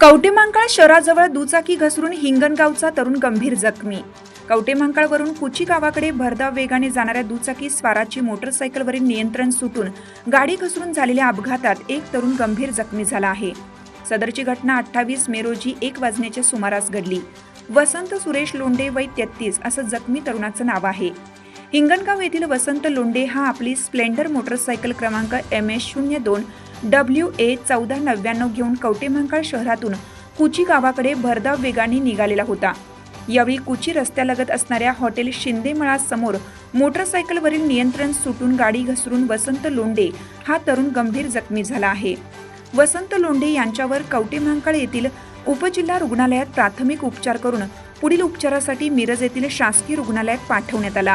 कवटेमांकाळ शहराजवळ दुचाकी घसरून हिंगणगावचा तरुण गंभीर जखमी. कवटेमांकाळवरून कुची गावाकडे भरधाव वेगाने जाणाऱ्या दुचाकी स्वाराची मोटरसायकलवरील नियंत्रण सुटून गाडी घसरून झालेल्या अपघातात एक तरुण गंभीर जखमी झाला आहे. सदरची घटना अठ्ठावीस मे रोजी एक वाजण्याच्या सुमारास घडली. वसंत सुरेश लोंडे वय तेहतीस असं जखमी तरुणाचं नाव आहे. हिंगणगाव येथील वसंत लोंडे हा आपली स्प्लेंडर मोटरसायकल क्रमांक एम एस शून्य दोन डब्ल्यू ए चौदा नव्याण्णव घेऊन कवटेमहांकाळ शहरातून कुची गावाकडे भरधाव वेगाने निघालेला होता. यावेळी कुची रस्त्यालगत असणाऱ्या हॉटेल शिंदेमळासमोर मोटरसायकलवरील नियंत्रण सुटून गाडी घसरून वसंत लोंढे हा तरुण गंभीर जखमी झाला आहे. वसंत लोंढे यांच्यावर कवटेमहांकाळ येथील उपजिल्हा रुग्णालयात प्राथमिक उपचार करून पुढील उपचारासाठी मिरज येथील शासकीय रुग्णालयात पाठवण्यात आला.